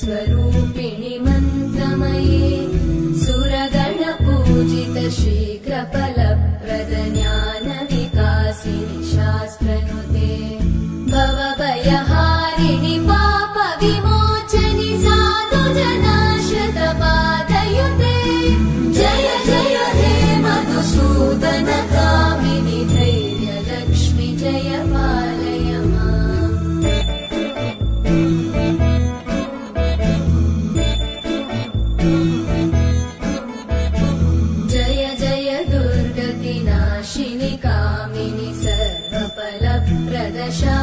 स्वरूपिणि मन्त्रमये सुरगणपूजित सुरगणपूजितश्रीकृपल treasure.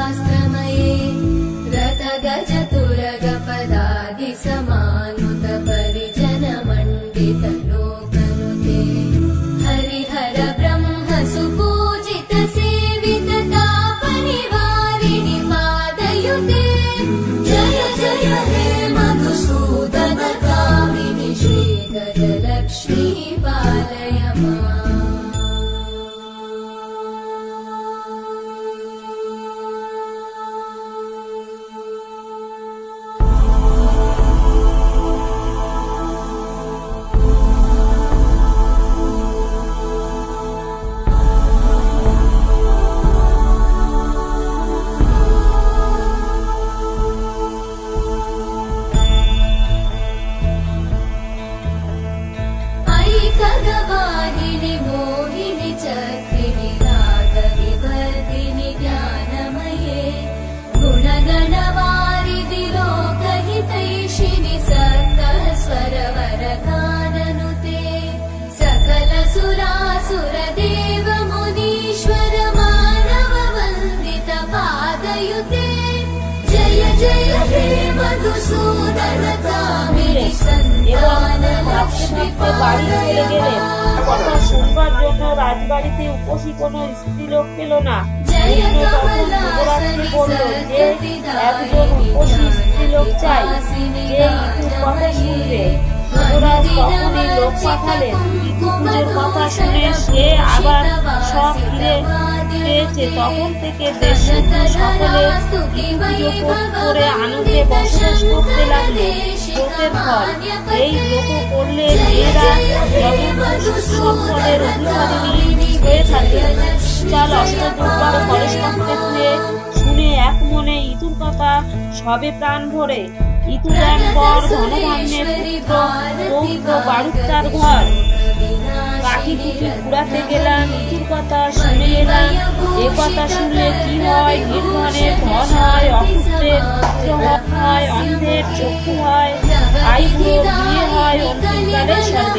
ऐकगवाहिनि मोहिनि चक्रिणि रागविवर्धिनि ज्ञानमये गुणगणवारिधि लोकहितैषिणि सकल स्वरवरगाननुते सकल सुरासुर देव मुनीश्वर मानव वन्दित पादयुते जय जय বাড়ি চলে গেলেন কথা শুনবার জন্য রাজবাড়িতে উপসী কোনো স্ত্রীলোক পেল না। বলল যে একজন উপসী স্ত্রীলোক চাই। যে ইতুর কথা শুনবে। যুবরাজ তখনই লোক পাঠালেন। ইতু পুজোর কথা শুনে সে আবার সব ফিরে পেয়েছে। তখন থেকে দেশ সকলে করে আনন্দে বসবাস করতে লাগল। ব্রতের ফল। এই ব্রত করলে মেয়েরা সম্পদের অধিকারিণী হয়ে থাকে চাল অষ্টদুর্বার শুনে এক মনে ইতুর কথা সবে প্রাণ ভরে। ইতু দেন পর ধনধান্যের পুত্র, পৌত্র ঘর। কুটি কুড়াতে গেলাম ইতুর কথা শুনে এলাম। এ কথা শুনলে কি হয়? নির্ধনের ধন হয় অপুত্রের পুত্র হয়, অন্ধের চক্ষু হয়। আইবুড়ো বিয়ে হয় অন্তিমকালে যায়